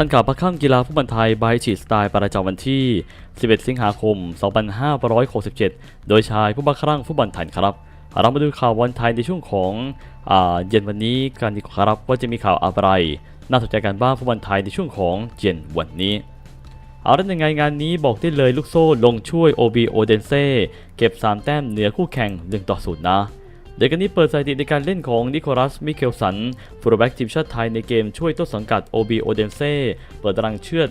ท่านข่าวประค่ำกีฬาฟุตบอลไทยบายฉีดสไตล์ประจำวันที่ 11 สิงหาคม 2567 โดยชายผู้บังคับฟุตบอลไทยครับ เรามาดูข่าววันไทยในช่วงของอเย็นวันนี้กันดีกว่าครับว่าจะมีข่าวอะไร น่าสนใจกันบ้างฟุตบอลไทยในช่วงของเย็นวันนี้เอาล้วยังไงงานนี้บอกได้เลยลูกโซ่ลงช่วย OB โอเดนเซ่เก็บ 3 แต้มเหนือคู่แข่ง1ต่อ0นะ เดี๋ยวกันนี้เปิดสถิติในการเล่นของนิโคลัส มิเคลสันฟูลแบ็กทีมชาติไทยในเกมช่วยต้นสังกัด OB โอเดนเซ่เปิดตารางเชือด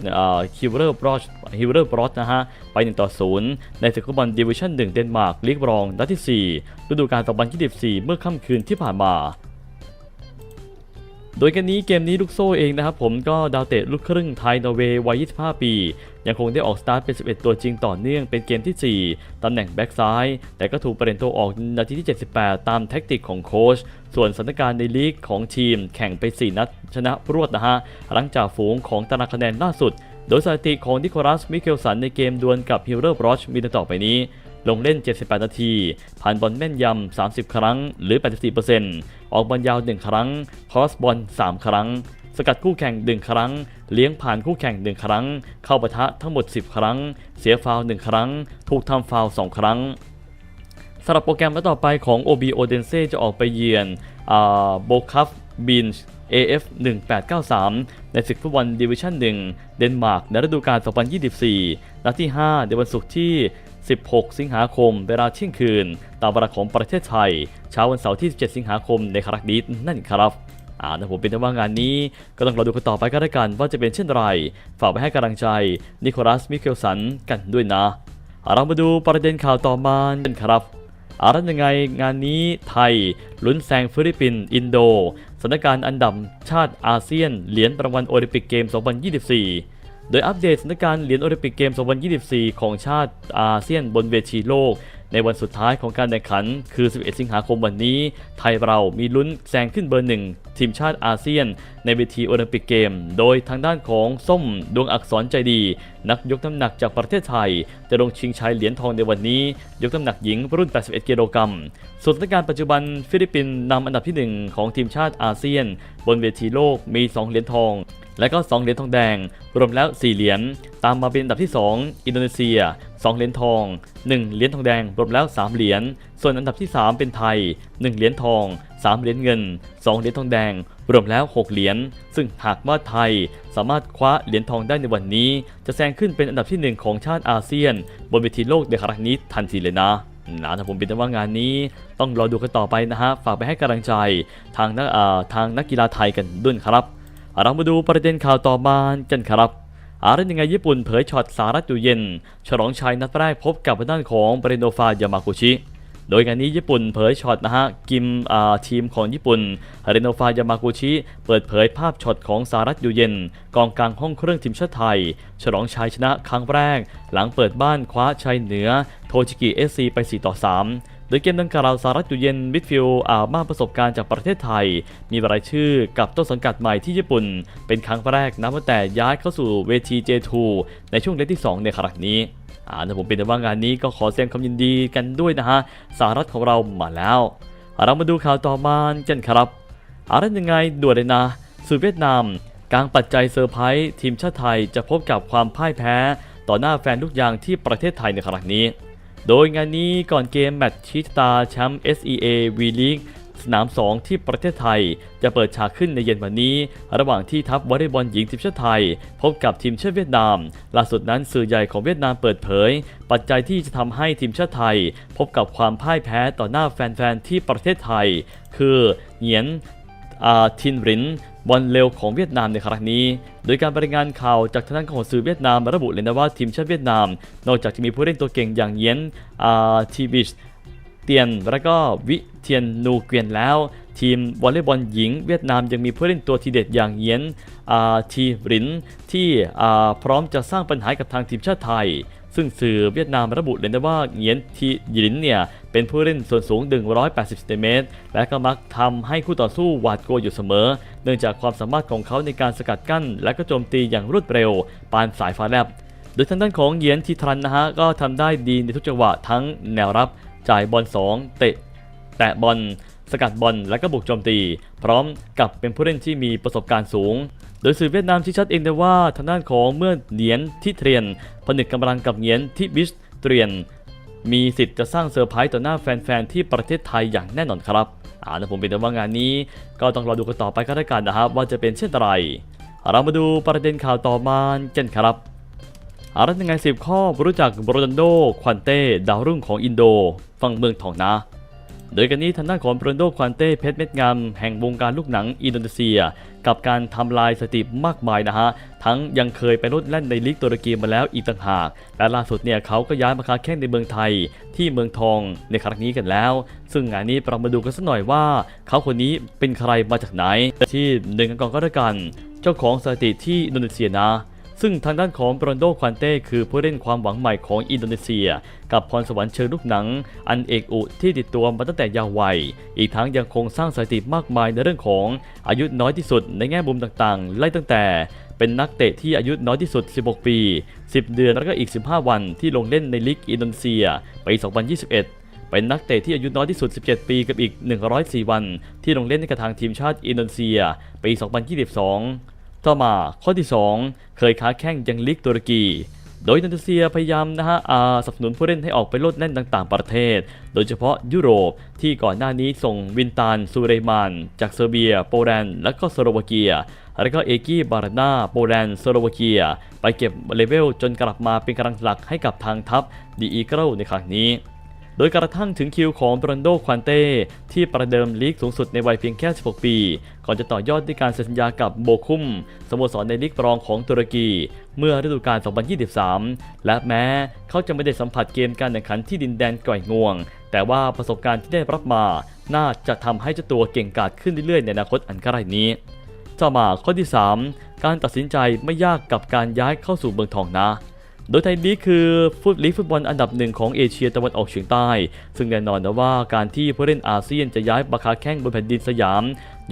ฮิวเรอร์บรอชฮิวเรอร์บรอชนะฮะ ไป 1 ต่อ 0 ในศึกฟุตบอลดิวิชั่น 1 เดนมาร์กลีกรองนัดที่ 4 ฤดูกาล2024 เมื่อค่ำคืนที่ผ่านมาโดยกันนี้เกมนี้ลูกโซ่เองนะครับผมก็ดาวเตะลูกครึ่งไทยนอร์เวย์วัย 25 ปี ยังคงได้ออกสตาร์ทเป็น 11 ตัวจริงต่อเนื่องเป็นเกมที่ 4 ตำแหน่งแบ็กซ้าย แต่ก็ถูกเปลี่ยนตัวออกนาทีที่ 78 ตามแท็กติกของโค้ชส่วนสถานการณ์ในลีกของทีมแข่งไป 4 นัด ชนะรวดนะฮะ หลังจากฝูงของตารางคะแนนล่าสุด โดยสถิติของนิโคลัส มิเคลสันในเกมดวลกับฮิลเลอร์บรอชมีดังต่อไปนี้ลงเล่น 78 นาที ผ่านบอลแม่นยำ 30 ครั้ง หรือ 84%ออกบอลยาว 1 ครั้ง คอสบอล 3 ครั้ง สกัดคู่แข่ง 1 ครั้ง เลี้ยงผ่านคู่แข่ง 1 ครั้ง เข้าปะทะทั้งหมด 10 ครั้ง เสียฟาวล์1ครั้ง ถูกทำฟาวล์2ครั้งสำหรับโปรแกรมนัดต่อไปของ OB o d e n s e จะออกไปเยือนโบคัฟบิน AF 1893 ในศึกฟุตบอลดิวิชั่น 1 เดนมาร์กในฤดูกาล 2024 นัดที่ 5 ในวันศุกร์ที่ 16 สิงหาคม เวลาเที่ยงคืน ตามเวลาของประเทศไทย เช้าวันเสาร์ที่ 17 สิงหาคมในครั้งนี้นั่นครับ อ่านะผมเป็นแต่ว่างานนี้ก็ต้องรอดูกันต่อไปก็แล้วกันว่าจะเป็นเช่นไร ฝากไปให้กำลังใจนิโคลัสมิเคลสันกันด้วยนะ เรามาดูประเด็นข่าวต่อมากันครับอารันยังไงงานนี้ไทยลุ้นแซงฟิลิปปินส์อินโดสถานการณ์อันดับชาติอาเซียน เหรียญรางวัลโอลิมปิกเกม 2024 โดยอัปเดตสถานการณ์เหรียญโอลิมปิกเกม 2024 ของชาติอาเซียนบนเวทีโลก ในวันสุดท้ายของการแข่งขัน คือ 11 สิงหาคมวันนี้ ไทยเรามีลุ้นแซงขึ้นเบอร์หนึ่งทีมชาติอาเซียน ในเวทีโอลิมปิกเกม โดยทางด้านของส้มดวงอักษรใจดี นักยกน้ำหนักจากประเทศไทย จะลงชิงชัยเหรียญทองในวันนี้ ยกน้ำหนักหญิงรุ่น 81 กิโลกรัมส่วนสถานการณ์ปัจจุบันฟิลิปปินส์นำอันดับที่ 1 ของทีมชาติอาเซียน บนเวทีโลกมี 2 เหรียญทอง และก็ 2 เหรียญทองแดง รวมแล้ว 4 เหรียญ ตามมาเป็นอันดับที่ 2 อินโดนีเซีย 2 เหรียญทอง 1 เหรียญทองแดง รวมแล้ว 3 เหรียญ ส่วนอันดับที่ 3 เป็นไทย 1 เหรียญทอง 3 เหรียญเงิน 2 เหรียญทองแดง รวมแล้ว 6 เหรียญ ซึ่งหากว่าไทยสามารถคว้าเหรียญทองได้ในวันนี้ จะแซงขึ้นเป็นอันดับที่ 1 ของชาติอาเซียน บนเวทีโลกในครั้งนี้ทันทีเลยนะนะถ้าผมเป็นต่ว่างานนี้ต้องรอดูกันต่อไปนะฮะ ฝากไปให้กำลังใจทางนักทางนักกีฬาไทยกันด้วยครับ เรามาดูประเด็นข่าวต่อมากันครับอารันยังไงญี่ปุ่นเผยช็อตสารัตอยู่เย็น ฉลองชัยนัดแรกพบกับด้านของเบรโนฟายามากุชิ โดยงานนี้ญี่ปุ่นเผยช็อตนะฮะกิมทีมของญี่ปุ่นเรโนฟายามากุชิ เปิดเผยภาพช็อตของสารัตอยู่เย็น กองกลางห้องเครื่องทีมชาติไทย ฉลองชัยชนะครั้งแรก หลังเปิดบ้านคว้าชัยเหนือโทจิกิเอสซีไป 4 ต่อ 3 โดยเกมดังกล่าวสารัตอยู่เย็นมิดฟิลด์อ่ามาประสบการณ์จากประเทศไทย มีรายชื่อกับต้นสังกัดใหม่ที่ญี่ปุ่น เป็นครั้งแรกนับตั้งแต่ย้ายเข้าสู่เวที J2 ในช่วงเล็กที่ 2 ในครั้งนี้อ่าแต่ผมเป็นแต่ว่างานนี้ก็ขอแสดงความยินดีกันด้วยนะฮะสารัตของเรามาแล้ว เรามาดูข่าวต่อมากันครับอะไรยังไงด่วนเลยนะสู่เวียดนามกลางปัจจัยเซอร์ไพรส์ทีมชาติไทยจะพบกับความพ่ายแพ้ ต่อหน้าแฟนทุกอย่างที่ประเทศไทยในครั้งนี้ โดยงานนี้ก่อนเกมแมตช์ชิตาแชมป์ SEA V League สนาม 2 ที่ประเทศไทย จะเปิดฉากขึ้นในเย็นวันนี้ ระหว่างที่ทัพวอลเลย์บอลหญิงทีมชาติไทย พบกับทีมชาติเวียดนาม ล่าสุดนั้นสื่อใหญ่ของเวียดนามเปิดเผย ปัจจัยที่จะทำให้ทีมชาติไทย พบกับความพ่ายแพ้ต่อหน้าแฟนๆที่ประเทศไทย คือเหงียนอาทินริน บอลเร็วของเวียดนามในครั้งนี้ โดยการรายงานข่าวจากทางด้านของสื่อเวียดนามระบุเลยนะว่าทีมชาติเวียดนาม นอกจากจะมีผู้เล่นตัวเก่งอย่างเย็นอาทีบิชเตียน และก็วิเทียนนูเกวียนแล้ว ทีมวอลเลย์บอลหญิง เวียดนามยังมีผู้เล่นตัวทีเด็ดอย่างเยียนอาทีรินที่พร้อมจะสร้างปัญหากับทางทีมชาติไทย ซึ่งสื่อเวียดนามระบุเลยนะว่าเหงียนทีหยินเนี่ยเป็นผู้เล่นส่วนสูง 180เซนติเมตรและก็มักทำให้คู่ต่อสู้หวาดกลัวอยู่เสมอ เนื่องจากความสามารถของเขาในการสกัดกั้น และก็โจมตีอย่างรวดเร็ว ปานสายฟ้าแลบโดยทางด้านของเยียนทีทรันนะฮะก็ทำได้ดีในทุกจังหวะทั้งแนวรับจ่ายบอล2เตะแตะบอล สกัดบอลและก็บุกโจมตี พร้อมกับเป็นผู้เล่นที่มีประสบการณ์สูง โดยสื่อเวียดนามชี้ชัดเองได้ว่าทางด้านของเมื่อเหนียนที่เทรียน ผนึกกำลังกับเหนียนที่บิสเตรียน มีสิทธิ์จะสร้างเซอร์ไพรส์ต่อหน้าแฟนๆที่ประเทศไทยอย่างแน่นอนครับอ่านะผมเป็นแต่ว่างานนี้ ก็ต้องรอดูกันต่อไปก็แล้วกันนะครับว่าจะเป็นเช่นไรเรามาดูประเด็นข่าวต่อมากันครับอารัฐยังไงสิบข้อรู้จักโรนัลโด ควันเต้ ดาวรุ่งของอินโดฝั่งเมืองทองนะ โดยกันนี้ทางด้านของโรนโดควันเต้เพชรเม็ดงามแห่งวงการลูกหนังอินโดนีเซีย กับการทำลายสถิติมากมายนะฮะ ทั้งยังเคยไปลดแล่นในลีกตุรกีมาแล้วอีกต่างหาก และล่าสุดเนี่ยเขาก็ย้ายมาค้าแข่งในเมืองไทย ที่เมืองทองในครั้งนี้กันแล้ว ซึ่งงานนี้เรามาดูกันสักหน่อยว่า เขาคนนี้เป็นใครมาจากไหนที่หนึ่งกันก่อนก็แล้วกัน เจ้าของสถิติที่อินโดนีเซียนะ ซึ่งทางด้านของโรอนโดควันเต้คือผู้เล่นความหวังใหม่ของอินโดนีเซีย กับพรสวรรค์เชิงลูกหนัง อันเอกอุที่ติดตัวมาตั้งแต่ยาววัย อีกทั้งยังคงสร้างสถิติมากมายในเรื่องของอายุน้อยที่สุดในแง่มุมต่างๆ ไล่ตั้งแต่เป็นนักเตะที่อายุน้อยที่สุด 16 ปี 10 เดือนแล้วก็อีก 15 วันที่ลงเล่นในลีกอินโดนีเซียปี2021เป็นนักเตะที่อายุน้อยที่สุด 17 ปีกับอีก 104 วัน ที่ลงเล่นในกระทางทีมชาติอินโดนีเซียปี 2022 ต่อมาข้อที่ 2 เคยค้าแข่งยังลีกตุรกี โดยอินโดนีเซียพยายามนะฮะสนับสนุนผู้เล่นให้ออกไปโลดแล่นต่างๆ ประเทศ โดยเฉพาะยุโรปที่ก่อนหน้านี้ส่งวินตานซูเรมานจากเซอร์เบีย โปแลนด์และก็สโลวาเกียแล้วก็เอกี้บารานาโปแลนด์สโลวาเกีย ไปเก็บเลเวลจนกลับมาเป็นกำลังหลักให้กับทางทัพดีอีเกิลในครั้งนี้ โดยกระทั่งถึงคิวของโรนโดควันเต้ที่ประเดิมลีกสูงสุดในวัยเพียงแค่ 16 ปี ก่อนจะต่อยอดด้วยการเซ็นสัญญากับโบคุมสโมสรในลีกรองของตุรกี เมื่อฤดูกาล 2023 และแม้เขาจะไม่ได้สัมผัสเกมการแข่งขันที่ดินแดนก่อยงวง แต่ว่าประสบการณ์ที่ได้รับมาน่าจะทำให้เจ้าตัวเก่งกาจขึ้นเรื่อยๆ ในอนาคตอันใกล้นี้ต่อมาข้อที่ 3 การตัดสินใจไม่ยากกับการย้ายเข้าสู่เมืองทองนะ โดยไทยลีกคือฟุตลีกฟุตบอลอันดับหนึ่งของเอเชียตะวันออกเฉียงใต้ ซึ่งแน่นอนนะว่าการที่ผู้เล่นอาเซียนจะย้ายบาคาแข่งบนแผ่นดินสยาม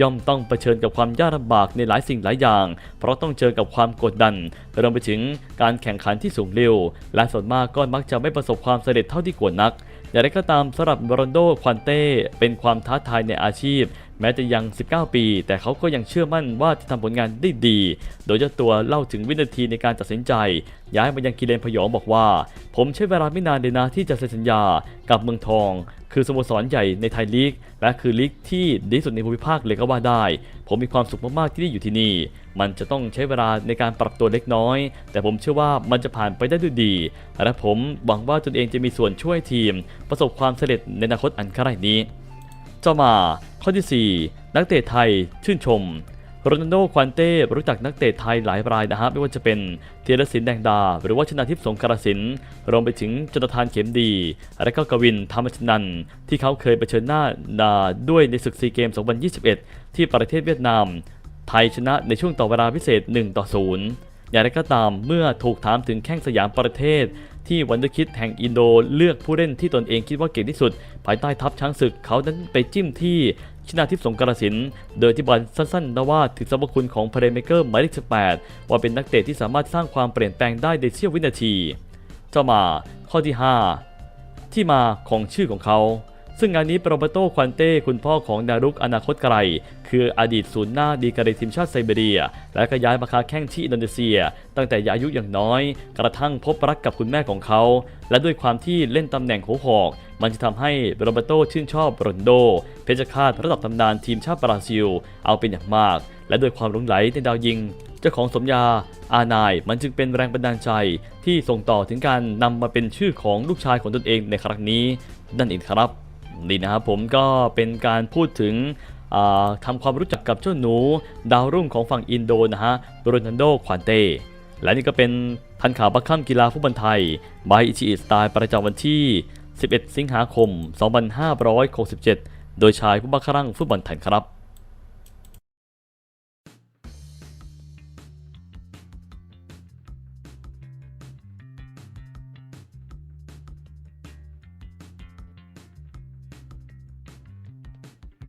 ย่อมต้องเผชิญกับความยากลำบากในหลายสิ่งหลายอย่าง เพราะต้องเจอกับความกดดันรวมไปถึงการแข่งขันที่สูงเร็ว และส่วนมากก็มักจะไม่ประสบความสำเร็จเท่าที่ควรนัก อย่างไรก็ตามสำหรับบรนโดควันเต้เป็นความท้าทายในอาชีพ แม้จะยัง 19 ปี แต่เขาก็ยังเชื่อมั่นว่าจะทำผลงานได้ดี โดยเจ้าตัวเล่าถึงวินาทีในการตัดสินใจ ย้ายมายังกิเลนพยองบอกว่า ผมใช้เวลาไม่นานเลยนะที่จะเซ็นสัญญากับเมืองทอง คือสโมสรใหญ่ในไทยลีก และคือลีกที่ดีที่สุดในภูมิภาคเลยก็ว่าได้ ผมมีความสุขมากๆที่ได้อยู่ที่นี่ มันจะต้องใช้เวลาในการปรับตัวเล็กน้อย แต่ผมเชื่อว่ามันจะผ่านไปได้ด้วยดี และผมหวังว่าตนเองจะมีส่วนช่วยทีม ประสบความสำเร็จในอนาคตอันใกล้นี้ต่อมาข้อที่ 4 นักเตะไทยชื่นชม โรนัลโดควันเต้รู้จักนักเตะไทยหลายรายนะฮะไม่ว่าจะเป็นเทียรศิลปแดงดา หรือว่าชนาทิพย์สงกรสินรวมไปถึงจนทานเข็มดี และก็กวินธรรมชนันท์ที่เขาเคยเผชิญหน้าดาด้วยในศึกซีเกม 2021 ที่ประเทศเวียดนาม ไทยชนะในช่วงต่อเวลาพิเศษ 1 ต่อ 0 อย่างไรก็ตามเมื่อถูกถามถึงแข้งสยามประเทศ ที่วันเดอร์คิดแห่งอินโดเลือกผู้เล่นที่ตนเองคิดว่าเก่งที่สุด ภายใต้ทัพช้างศึกเขานั้นไปจิ้มที่ ชนาทิพย์สงกรสิน โดยที่บอลสั้นๆนะว่าถึงสมบคุณของเพลย์เมเกอร์หมายเลข18 ว่าเป็นนักเตะที่สามารถสร้างความเปลี่ยนแปลงได้ในเสี้ยววินาที เจ้ามาข้อที่ 5 ที่มาของชื่อของเขา ซึ่งงานนี้โรเบโตควันเต้คุณพ่อของดารุกอนาคตไกล คืออดีตศูนย์หน้าดีกรีทีมชาติไซเบเรีย และก็ย้ายมาค้าแข่งที่อินโดนีเซีย ตั้งแต่อายุอย่างน้อย กระทั่งพบรักกับคุณแม่ของเขา และด้วยความที่เล่นตำแหน่งหัวหอก มันจะทำให้โรเบโตชื่นชอบโรนโด เพชรฆาตระดับตำนานทีมชาติบราซิล เอาเป็นอย่างมาก และด้วยความหลงไหลในดาวยิงเจ้าของสมญา อานาย มันจึงเป็นแรงบันดาลใจที่ส่งต่อถึงการนำมาเป็นชื่อของลูกชายของตนเองในครั้งนี้ นั่นเองครับ นี่นะครับผมก็เป็นการพูดถึงทำความรู้จักกับเจ้าหนู ดาวรุ่งของฝั่งอินโดนะฮะโรนันโดควานเต้และนี่ก็เป็นทันข่าวบักข้ามกีฬาฟุตบอลไทยบายอิชิอิสไตล์ประจำวันที่ 11 สิงหาคม 2567 โดยชายผู้บังคับฟุตบอลไทยครับ